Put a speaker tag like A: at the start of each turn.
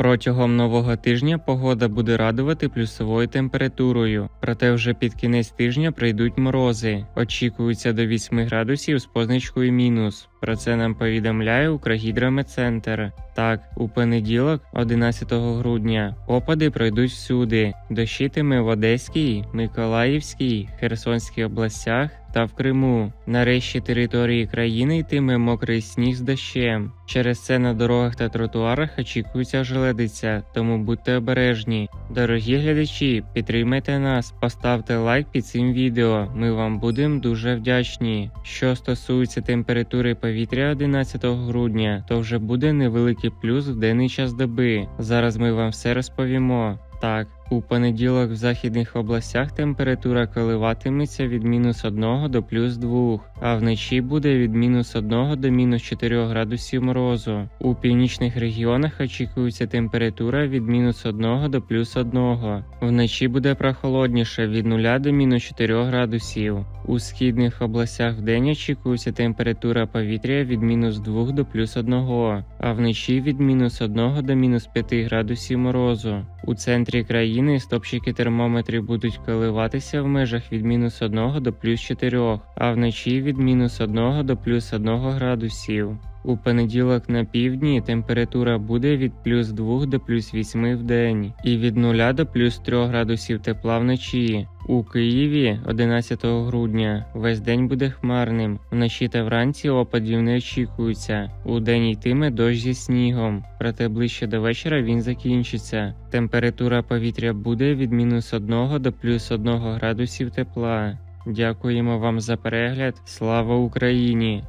A: Протягом нового тижня погода буде радувати плюсовою температурою, проте вже під кінець тижня прийдуть морози. Очікується до 8 градусів з позначкою мінус. Про це нам повідомляє Укргідрометцентр. Так, у понеділок, 11 грудня, опади пройдуть всюди. Дощитиме в Одеській, Миколаївській, Херсонській областях та в Криму. На решті території країни йтиме мокрий сніг з дощем. Через це на дорогах та тротуарах очікується желедиця, тому будьте обережні. Дорогі глядачі, підтримайте нас, поставте лайк під цим відео. Ми вам будемо дуже вдячні. Що стосується температури повітря 11 грудня, то вже буде невеликий плюс в денний час доби. Зараз ми вам все розповімо. Так, у понеділок в західних областях температура коливатиметься від мінус 1 до плюс 2, а вночі буде від мінус 1 до мінус 4 градусів морозу. У північних регіонах очікується температура від мінус 1 до плюс 1. Вночі буде прохолодніше від 0 до мінус 4 градусів. У східних областях вдень очікується температура повітря від мінус 2 до плюс 1, а вночі від мінус 1 до мінус 5 градусів морозу. У центрі країни стопчики термометрів будуть коливатися в межах від мінус 1 до плюс 4, а вночі від мінус 1 до плюс 1 градусів. У понеділок на півдні температура буде від плюс 2 до плюс 8 в день і від 0 до плюс 3 градусів тепла вночі. У Києві 11 грудня весь день буде хмарним. Вночі та вранці опадів не очікується. У день йтиме дощ зі снігом, проте ближче до вечора він закінчиться. Температура повітря буде від мінус 1 до плюс 1 градусів тепла. Дякуємо вам за перегляд. Слава Україні!